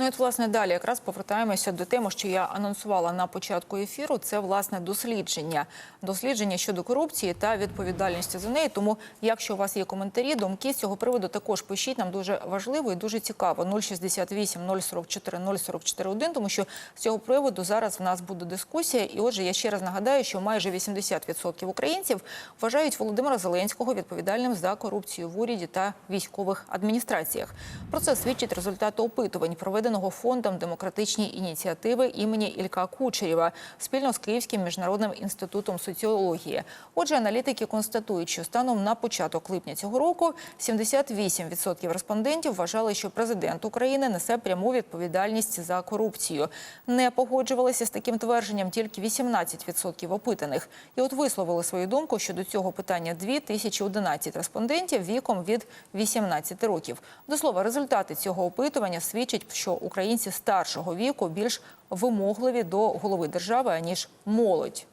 Ну, от, власне, далі якраз повертаємося до теми, що я анонсувала на початку ефіру. Це власне дослідження, дослідження щодо корупції та відповідальності за неї. Тому, якщо у вас є коментарі, думки з цього приводу, також пишіть. Нам дуже важливо і дуже цікаво. 068 044 044 1, тому що з цього приводу зараз в нас буде дискусія. І отже, я ще раз нагадаю, що майже 80% українців вважають Володимира Зеленського відповідальним за корупцію в уряді та військових адміністраціях. Про це свідчить результати опитувань, проведеного фондом демократичні ініціативи імені Ілька Кучерєва спільно з Київським міжнародним інститутом соціології. Отже, аналітики констатують, що станом на початок липня цього року 78% респондентів вважали, що президент України несе пряму відповідальність за корупцію. Не погоджувалися з таким твердженням тільки 18% опитаних. І от висловили свою думку щодо цього питання 2011 респондентів віком від 18 років. До слова, результати цього опитування свідчать, що українці старшого віку більш вимогливі до голови держави аніж молодь.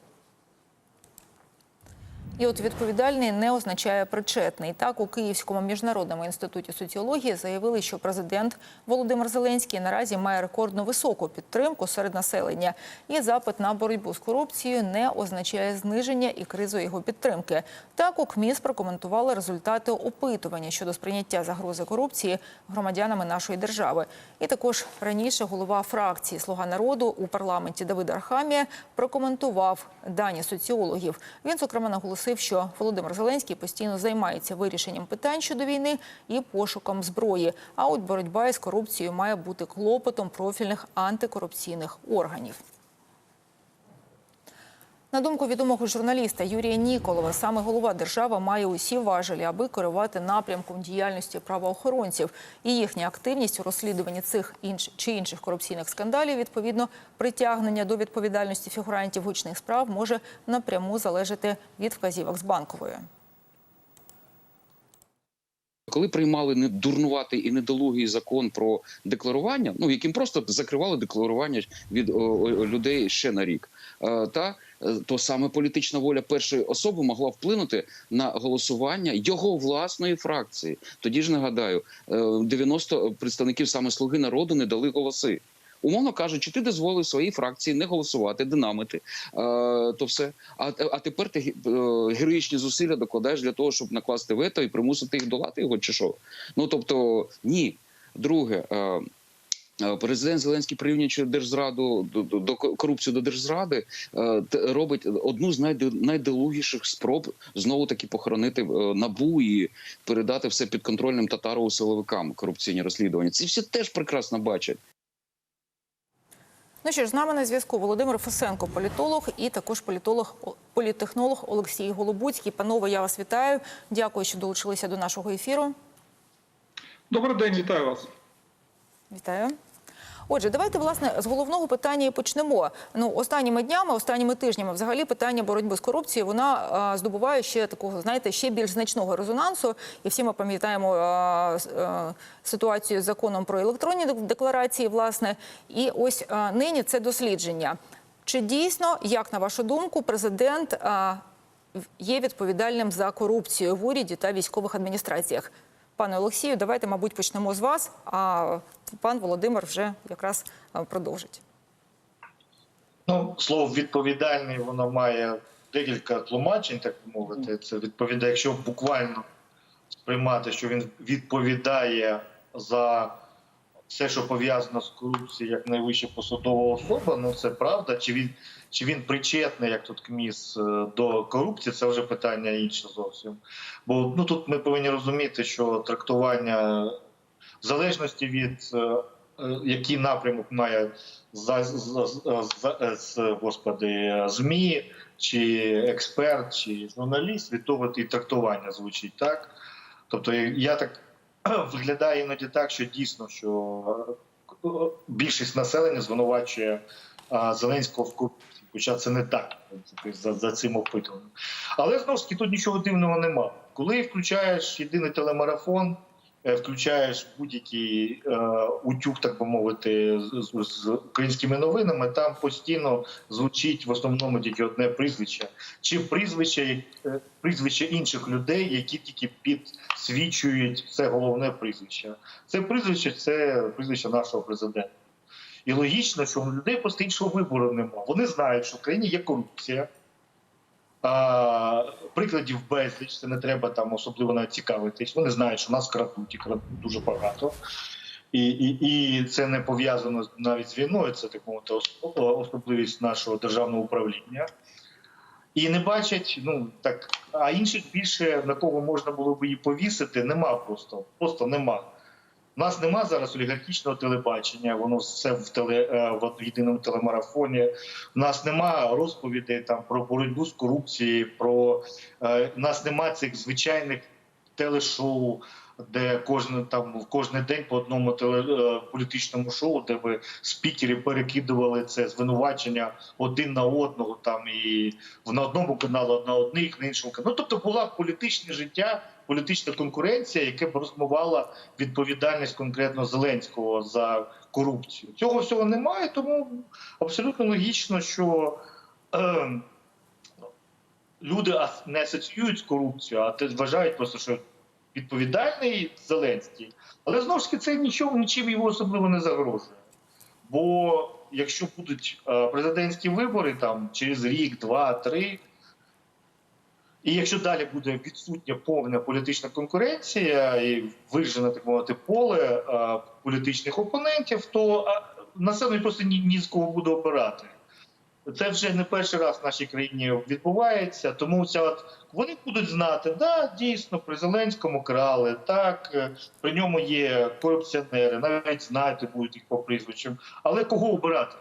І от відповідальний не означає причетний. Так у Київському міжнародному інституті соціології заявили, що президент Володимир Зеленський наразі має рекордно високу підтримку серед населення. І запит на боротьбу з корупцією не означає зниження і кризу його підтримки. Так у КМІС прокоментували результати опитування щодо сприйняття загрози корупції громадянами нашої держави. І також раніше голова фракції Слуга народу у парламенті Давид Архамія прокоментував дані соціологів. Він зокрема наголосив, що Володимир Зеленський постійно займається вирішенням питань щодо війни і пошуком зброї. А от боротьба із корупцією має бути клопотом профільних антикорупційних органів. На думку відомого журналіста Юрія Ніколова, саме голова держави має усі важелі, аби керувати напрямком діяльності правоохоронців. І їхня активність у розслідуванні цих інш... чи інших корупційних скандалів, відповідно, притягнення до відповідальності фігурантів гучних справ може напряму залежати від вказівок з банкової. Коли приймали не дурнуватий і недолугий закон про декларування, ну яким просто закривали декларування від людей ще на рік, е, та то саме політична воля першої особи могла вплинути на голосування його власної фракції. Тоді ж нагадаю, е, 90 представників саме слуги народу не дали голоси. Умовно кажучи, ти дозволив своїй фракції не голосувати, динамити, е, то все. А, а тепер ти е, героїчні зусилля докладаєш для того, щоб накласти вето і примусити їх долати його, чи що? Ну тобто, ні. Друге, е, е, президент Зеленський порівнюючи держзраду до, до, до корупцію до держзради, е, робить одну з найде, найдолугіших спроб знову таки похоронити е, набу і передати все підконтрольним татарову силовикам корупційні розслідування. Ці всі теж прекрасно бачать. Ну що ж, з нами на зв'язку Володимир Фесенко, політолог, і також політолог, політтехнолог Олексій Голобуцький. Панове, я вас вітаю. Дякую, що долучилися до нашого ефіру. Добрий день, вітаю вас. Вітаю. Отже, давайте власне з головного питання і почнемо. Ну, останніми днями, останніми тижнями, взагалі, питання боротьби з корупцією вона здобуває ще такого, знаєте, ще більш значного резонансу. І всі ми пам'ятаємо ситуацію з законом про електронні декларації. Власне, і ось нині це дослідження. Чи дійсно, як на вашу думку, президент є відповідальним за корупцію в уряді та військових адміністраціях? Пане Олексію, давайте, мабуть, почнемо з вас, а пан Володимир вже якраз продовжить. Ну, слово відповідальний, воно має декілька тлумачень, так би мовити. Це відповідає, якщо буквально сприймати, що він відповідає за все, що пов'язано з корупцією як найвища посадова особа, ну це правда. Чи він чи він причетний, як тут КМІС, е, до корупції, це вже питання інше зовсім. Бо ну тут ми повинні розуміти, що трактування в залежності від е, е, який напрямок має за, за, за, за, господи, ЗМІ, чи експерт, чи журналіст, від того і трактування звучить так. Тобто я так виглядає іноді так, що дійсно, що е, більшість населення звинувачує Зеленського в корупції. Хоча це не так за, за цим опитуванням. Але знову ж таки тут нічого дивного немає. Коли включаєш єдиний телемарафон включаєш будь-який е, утюг, так би мовити, з, з- з українськими новинами, там постійно звучить в основному тільки одне прізвище, чи прізвище, е, прізвище інших людей, які тільки підсвічують це головне прізвище. Це прізвище це прізвище нашого президента. І логічно, що у людей просто іншого вибору немає. Вони знають, що в країні є корупція. Прикладів безліч, це не треба там особливо навіть цікавитись. Вони знають, що нас крадуть і крадуть дуже багато. І, і, і це не пов'язано навіть з війною, це так мовити особливість нашого державного управління. І не бачать, ну так, а інших більше на кого можна було б її повісити, нема просто. Просто нема. Нас нема зараз олігархічного телебачення, воно все в теле е, в єдиному телемарафоні. У нас нема розповідей там про боротьбу з корупцією, про е, у нас нема цих звичайних телешоу, де кожен там в кожен день по одному теле, е, політичному шоу, де ви спікери перекидували це звинувачення один на одного, там і на одному каналі на одних, на іншому каналі. Ну тобто була політичне життя, політична конкуренція, яке б розмивала відповідальність конкретно Зеленського за корупцію. Цього всього немає, тому абсолютно логічно, що е, люди не асоціюють з корупцією, а вважають просто, що відповідальний Зеленський. Але знову ж таки це нічого нічим його особливо не загрожує. Бо якщо будуть е, президентські вибори там через рік, два, три. І якщо далі буде відсутня повна політична конкуренція і виражене, так мовити, поле е, політичних опонентів, то е, населення просто ні, ні з кого буде обирати. Це вже не перший раз в нашій країні відбувається, тому ця от вони будуть знати, да, дійсно при Зеленському крали, так е, при ньому є корупціонери, навіть знаєте будуть їх по прізвищам. Але кого обирати?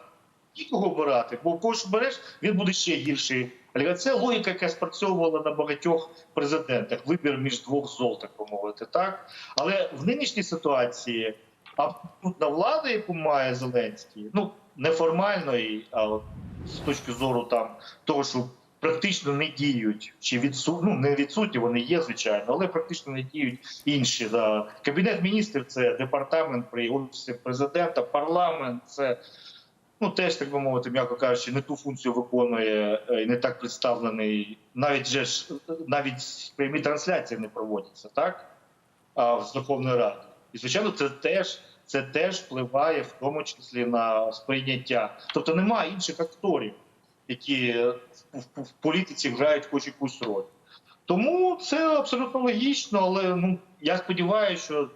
Нікого обирати, бо кого береш, він буде ще гірший. Це логіка, яка спрацьовувала на багатьох президентах. Вибір між двох зол, так би мовити, так. Але в нинішній ситуації абсолютна влада, яку має Зеленський, ну неформальної, а от з точки зору там того, що практично не діють, чи відсу... ну, не відсутні, вони є, звичайно, але практично не діють інші. Да. Кабінет міністрів це департамент при офісі президента, парламент це. Ну, теж, так би мовити, м'яко кажучи, не ту функцію виконує е, і не так представлений. Навіть же ж навіть прямі трансляції не проводяться, так? А з Верховної Ради. І звичайно, це теж це теж впливає в тому числі на сприйняття. Тобто немає інших акторів, які в, політиці грають хоч якусь роль. Тому це абсолютно логічно, але ну я сподіваюся, що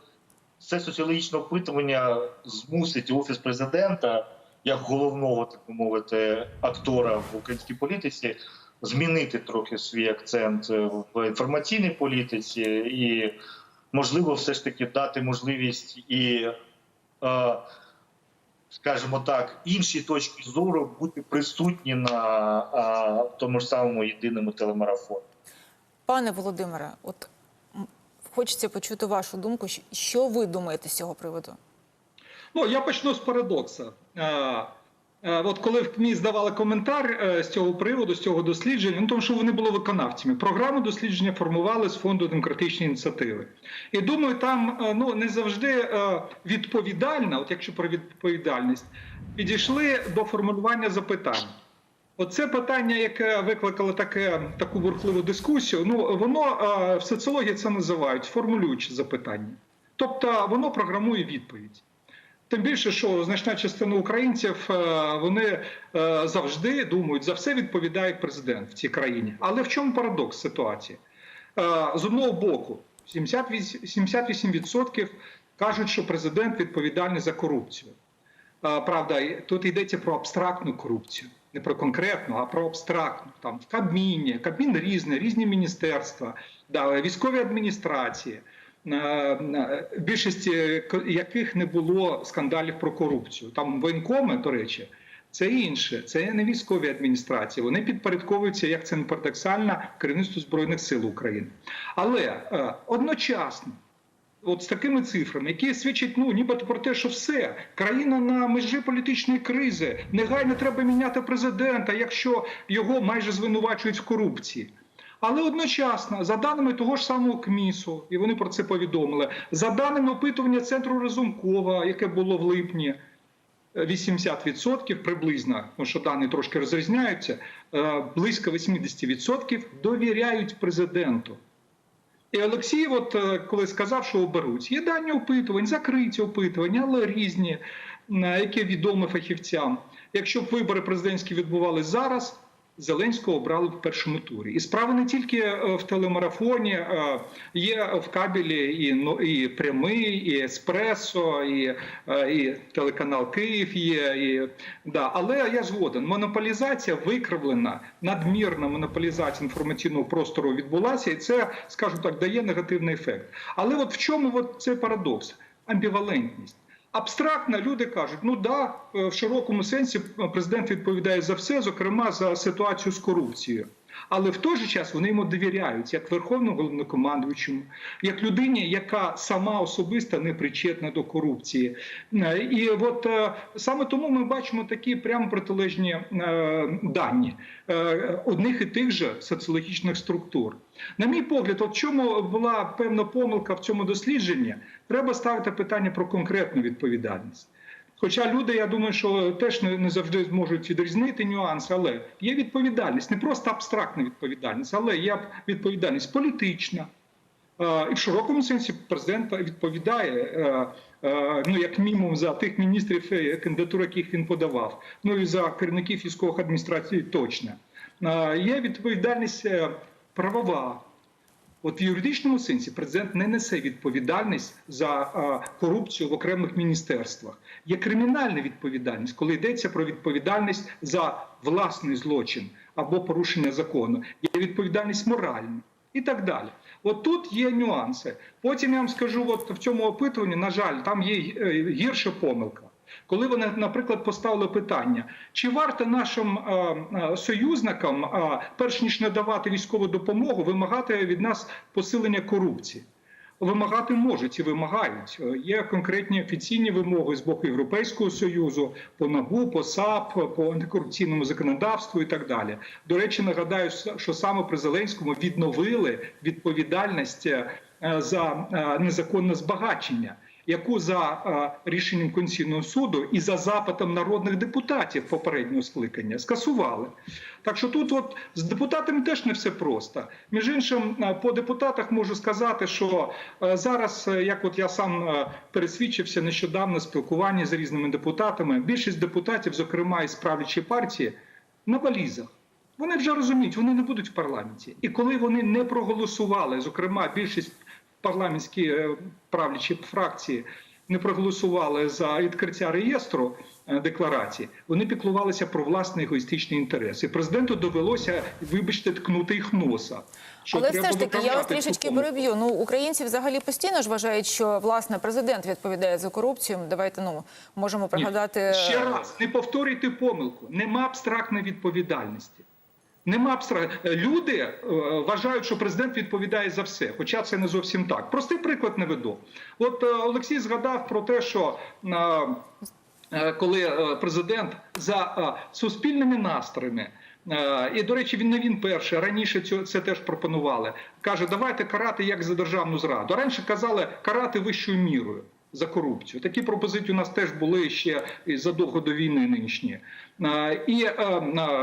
це соціологічне опитування змусить офіс президента як головного, так мовити, актора в українській політиці змінити трохи свій акцент в інформаційній політиці і, можливо, все ж таки дати можливість і, скажімо так, інші точки зору бути присутні на е, тому ж самому єдиному телемарафоні. Пане Володимире, от хочеться почути вашу думку. Що ви думаєте з цього приводу? Ну, я почну з парадокса. Е, От коли в КМІ здавали коментар е, з цього приводу, з цього дослідження, ну тому що вони були виконавцями. Програму дослідження формували з фонду демократичні ініціативи. І думаю, там е, ну не завжди відповідально, от якщо про відповідальність, підійшли до формулювання запитань. Оце питання, яке викликало таке, таку бурхливу дискусію, ну воно в соціології це називають формулюючи запитання. Тобто воно програмує відповідь. Тим більше, що значна частина українців е, вони е, завжди думають, за все відповідає президент в цій країні. Але в чому парадокс ситуації? Е, З одного боку, 78 78% кажуть, що президент відповідальний за корупцію. Правда, тут йдеться про абстрактну корупцію, не про конкретну, а про абстрактну. Там в Кабміні, Кабмін різний, різні міністерства, да, військові адміністрації, більшості яких не було скандалів про корупцію. Там воєнкоми, до речі, це інше, це не військові адміністрації. Вони підпорядковуються, як це не парадоксально, керівництву збройних сил України. Але е, одночасно от з такими цифрами, які свідчать ну нібито про те, що все країна на межі політичної кризи. Негайно треба міняти президента, якщо його майже звинувачують в корупції. Але одночасно, за даними того ж самого КМІСу, і вони про це повідомили, за даними опитування центру Разумкова, яке було в липні, е, 80% приблизно, тому що дані трошки розрізняються, е, близько 80% довіряють президенту. І Олексій, от е, коли сказав, що оберуть, є дані опитувань, закриті опитування, але різні, е, які відомі фахівцям. Якщо б вибори президентські відбувалися зараз, Зеленського обрали в першому турі. І справа не тільки е, в телемарафоні, є в кабелі і, ну, і прямий, і еспресо, і, е, і телеканал Київ є. І, да. Але я згоден, монополізація викривлена, надмірна монополізація інформаційного простору відбулася, і це, скажімо так, дає негативний ефект. Але от в чому от цей парадокс? Амбівалентність. Абстрактно люди кажуть, ну да, е, в широкому сенсі президент відповідає за все, зокрема за ситуацію з корупцією. Але в той же час вони йому довіряють як верховному головнокомандуючому, як людині, яка сама особисто не причетна до корупції. Е, І от е, саме тому ми бачимо такі прямо протилежні е, дані одних і тих же соціологічних структур. На мій погляд, от чому була певна помилка в цьому дослідженні, треба ставити питання про конкретну відповідальність. Хоча люди, я думаю, що теж не, завжди зможуть відрізнити нюанси, але є відповідальність, не просто абстрактна відповідальність, але є відповідальність політична. І в широкому сенсі президент відповідає, е, е, ну як мінімум, за тих міністрів, е, кандидатур, яких він подавав, ну і за керівників військових адміністрацій точно. Є відповідальність правова. От в юридичному сенсі президент не несе відповідальність за корупцію в окремих міністерствах. Є кримінальна відповідальність, коли йдеться про відповідальність за власний злочин або порушення закону. Є відповідальність моральна і так далі. От тут є нюанси. Потім я вам скажу, от в цьому опитуванні, на жаль, там є е, гірша помилка. Коли вони, наприклад, поставили питання, чи варто нашим е, е, союзникам, е, перш ніж надавати військову допомогу, вимагати від нас посилення корупції? Вимагати можуть і вимагають. Є конкретні офіційні вимоги з боку Європейського союзу по НАБУ, по САП, по антикорупційному законодавству і так далі. До речі, нагадаю, що саме при Зеленському відновили відповідальність за незаконне збагачення яку за е, рішенням Конституційного суду і за запитом народних депутатів попереднього скликання скасували. Так що тут, от з депутатами, теж не все просто. Між іншим, е, по депутатах можу сказати, що е, зараз, як от я сам пересвідчився нещодавно в спілкуванні з різними депутатами, більшість депутатів, зокрема із правлячої партії, на валізах. Вони вже розуміють, вони не будуть в парламенті. І коли вони не проголосували, зокрема, більшість парламентські е, правлячі фракції не проголосували за відкриття реєстру е, декларації, вони піклувалися про власний егоїстичний інтерес. І президенту довелося, вибачте, ткнути їх носа. що Але все ж таки, я вас трішечки переб'ю. Ну, українці взагалі постійно ж вважають, що власне президент відповідає за корупцію. Давайте ну можемо пригадати Ні. ще раз не повторюйте помилку. Нема абстрактної відповідальності. Нема абстракт. Люди е, вважають, що президент відповідає за все, хоча це не зовсім так. Простий приклад наведу. От е, Олексій згадав про те, що е, е, коли е, президент за е, суспільними настроями. е, І, до речі, він не він перший. Раніше це теж пропонували. Каже, давайте карати як за державну зраду. Раніше казали карати вищою мірою за корупцію. Такі пропозиції у нас теж були ще задовго до війни нинішні. І е,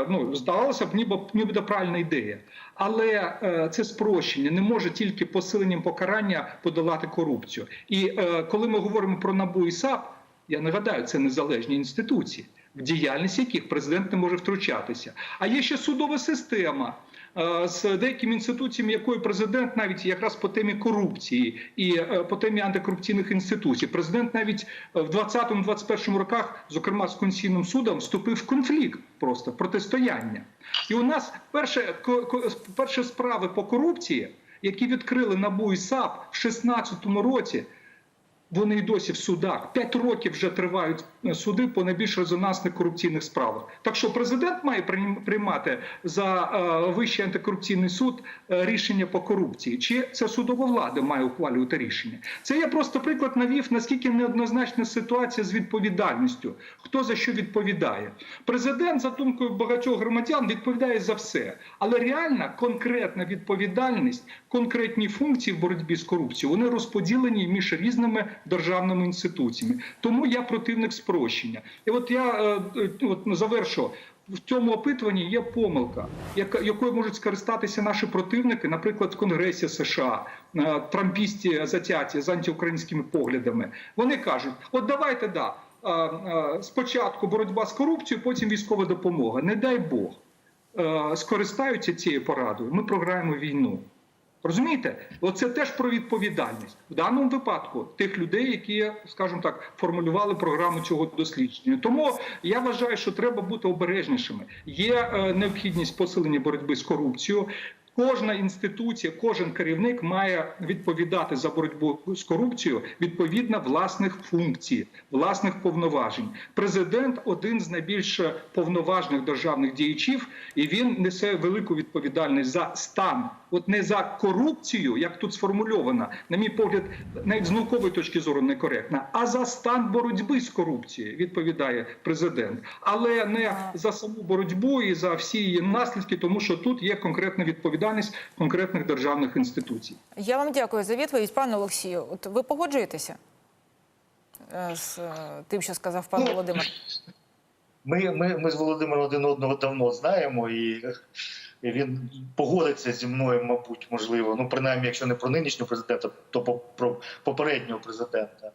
ну, здавалося б, ніби ніби правильна ідея. Але е, це спрощення не може тільки посиленням покарання подолати корупцію. І е, коли ми говоримо про НАБУ і САП, я нагадаю, це незалежні інституції, в діяльність яких президент не може втручатися. А є ще судова система. Е, З деякими інституціями, якої президент навіть якраз по темі корупції і е, по темі антикорупційних інституцій, президент навіть е, в 20-21 роках, зокрема з Конституційним судом, вступив в конфлікт просто протистояння. І у нас перше перші справи по корупції, які відкрили НАБУ і САП в 2016 році, Вони і досі в судах. П'ять років вже тривають е, суди по найбільш резонансних корупційних справах. Так що президент має приймати за е, вищий антикорупційний суд е, рішення по корупції, чи це судова влада має ухвалювати рішення? Це я просто приклад навів, наскільки неоднозначна ситуація з відповідальністю. Хто за що відповідає? Президент, за думкою багатьох громадян, відповідає за все, але реальна конкретна відповідальність, конкретні функції в боротьбі з корупцією вони розподілені між різними державними інституціями. Тому я противник спрощення. І от я е, е, от завершу. В цьому опитуванні є помилка, якою можуть скористатися наші противники, наприклад, в Конгресі США, е, трампісті затяті з антиукраїнськими поглядами. Вони кажуть: от давайте да спочатку боротьба з корупцією, потім військова допомога. Не дай Бог скористаються цією порадою. Ми програємо війну. Розумієте? Оце теж про відповідальність в даному випадку тих людей, які, скажімо так, формулювали програму цього дослідження. Тому я вважаю, що треба бути обережнішими. Є е, необхідність посилення боротьби з корупцією. Кожна інституція, кожен керівник має відповідати за боротьбу з корупцією відповідно власних функцій, власних повноважень. Президент один з найбільш повноважних державних діячів, і він несе велику відповідальність за стан, от не за корупцію, як тут сформульовано, на мій погляд, навіть з наукової точки зору некоректна, а за стан боротьби з корупцією відповідає президент, але не за саму боротьбу і за всі її наслідки, тому що тут є конкретна відповідальність конкретних державних інституцій. Я вам дякую за відповідь, пане Олексію. От ви погоджуєтеся е, з е, тим, що сказав пан Ну, Володимир? Ми, ми, ми з Володимиром один одного давно знаємо, і він погодиться зі мною, мабуть, можливо. Ну, принаймні, якщо не про нинішнього президента, то про попереднього президента.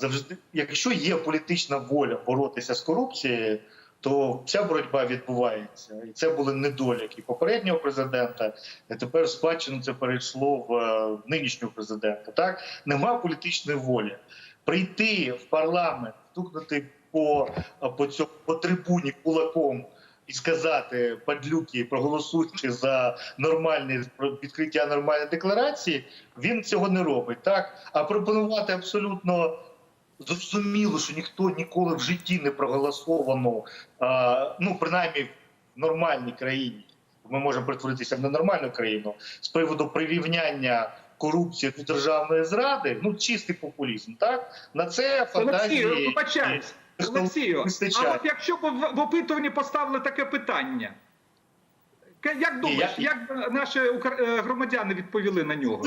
Завжди, якщо є політична воля боротися з корупцією, то ця боротьба відбувається. І це були недоліки попереднього президента, і тепер спадщину це перейшло в е, нинішнього президента. Так нема політичної волі прийти в парламент, стукнути по, по, цьому, по трибуні кулаком і сказати падлюки, проголосуйте за нормальне відкриття нормальної декларації, він цього не робить. Так а пропонувати абсолютно зрозуміло, що ніхто ніколи в житті не проголосовано, ну принаймні в нормальній країні. Ми можемо перетворитися в ненормальну країну з приводу прирівняння корупції до державної зради. Ну чистий популізм. Так на це фантазії вибачаюсь. Олексію, а от якщо б в, опитуванні поставили таке питання, як думаєш, як наші е, громадяни відповіли на нього?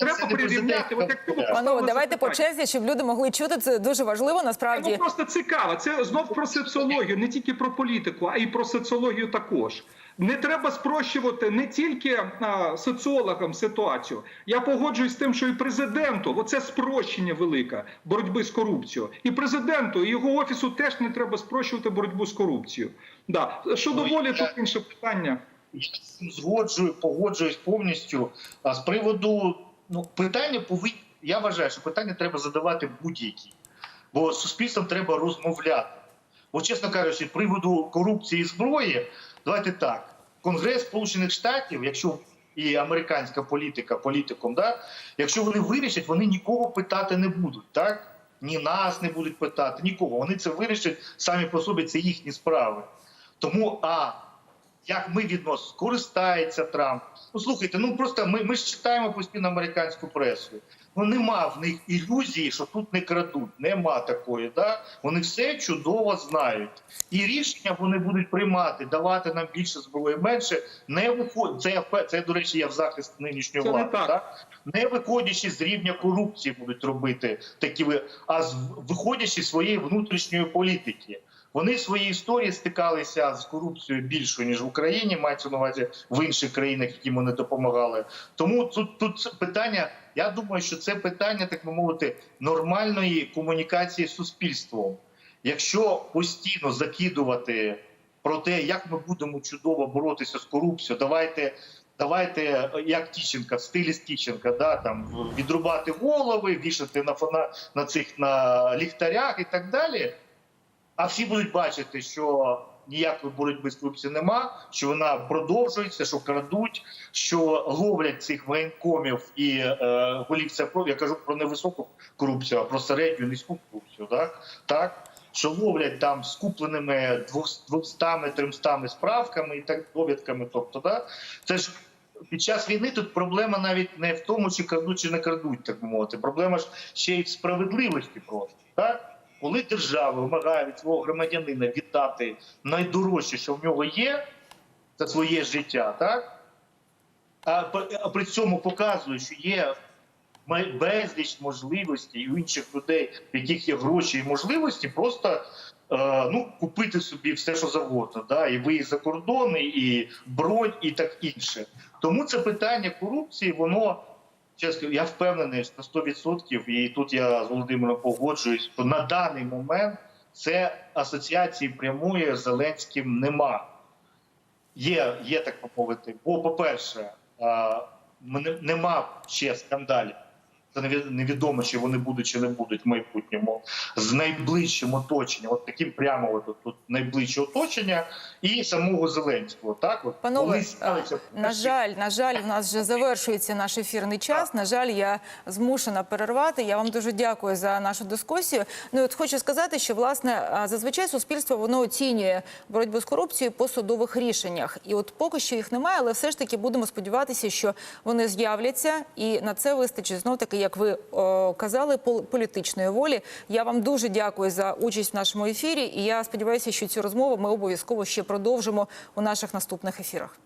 Треба прирівняти. От Панове, давайте по черзі, щоб люди могли чути. Це дуже важливо. Насправді просто цікаво. Це знов про соціологію, не тільки про політику, а й про соціологію також. Не треба спрощувати не тільки а, соціологам ситуацію. Я погоджуюсь з тим, що і президенту, оце спрощення велике боротьби з корупцією. І президенту, і його офісу теж не треба спрощувати боротьбу з корупцією. Да. Щодо Ну, волі, я- тут інше питання. Я згоджую, погоджуюсь повністю. А з приводу ну питання повинні. Я вважаю, що питання треба задавати будь-які, бо з суспільством треба розмовляти. Бо, чесно кажучи, з приводу корупції і зброї, давайте так. Конгрес Сполучених Штатів, якщо і американська політика політиком, да, якщо вони вирішать, вони нікого питати не будуть, так? Ні нас не будуть питати, нікого. Вони це вирішать самі по собі, це їхні справи. Тому а як ми відносимо, користається Трамп. Ну слухайте, ну просто ми, ми ж читаємо постійно американську пресу. Ну нема в них ілюзії, що тут не крадуть. Нема такої. Да? Вони все чудово знають. І рішення вони будуть приймати, давати нам більше зброї, менше не виходить. Це це, до речі, я в захист нинішньої Це не влади. так. так? Не виходячи з рівня корупції, будуть робити такі а виходячи з своєї внутрішньої політики. Вони в своїй історії стикалися з корупцією більшою ніж в Україні, мається на увазі в інших країнах, які вони допомагали. Тому тут тут питання. Я думаю, що це питання, так би мовити, нормальної комунікації з суспільством. Якщо постійно закидувати про те, як ми будемо чудово боротися з корупцією, давайте. Давайте, як Тіщенка, в стилі Тіщенка, да, там відрубати голови, вішати на фона на цих на ліхтарях і так далі. А всі будуть бачити, що ніякої боротьби з корупцією нема, що вона продовжується, що крадуть, що ловлять цих воєнкомів і е, голів ЦПРО, я кажу про невисоку корупцію, а про середню низьку корупцію. Так? Так? Що ловлять там скупленими 200-300 справками і так довідками. Тобто, да? це ж під час війни тут проблема навіть не в тому, чи крадуть, чи не крадуть, так би мовити. Проблема ж ще й в справедливості просто. Так? Коли держава вимагає від свого громадянина віддати найдорожче, що в нього є, це своє життя, так? А, при цьому показує, що є безліч можливостей у інших людей, в яких є гроші і можливості, просто е, ну, купити собі все, що завгодно, да? і виїзд за кордони, і бронь, і так інше. Тому це питання корупції, воно чесно, я впевнений на 100%, і тут я з Володимиром погоджуюсь, що на даний момент це асоціації прямої з Зеленським нема. Є, є так помовити. мовити. Бо, по-перше, нема ще скандалів. Невідомо, чи вони будуть, чи не будуть в майбутньому з найближчим оточенням, от таким прямо от, тут найближче оточення, і самого Зеленського. Так, от Панове, Вони на жаль, на жаль, в нас вже завершується наш ефірний час. На жаль, я змушена перервати. Я вам дуже дякую за нашу дискусію. Ну і от хочу сказати, що власне зазвичай суспільство воно оцінює боротьбу з корупцією по судових рішеннях. І от поки що їх немає, але все ж таки будемо сподіватися, що вони з'являться, і на це вистачить знов таки, як ви о, казали, пол- політичної волі. Я вам дуже дякую за участь в нашому ефірі. І я сподіваюся, що цю розмову ми обов'язково ще продовжимо у наших наступних ефірах.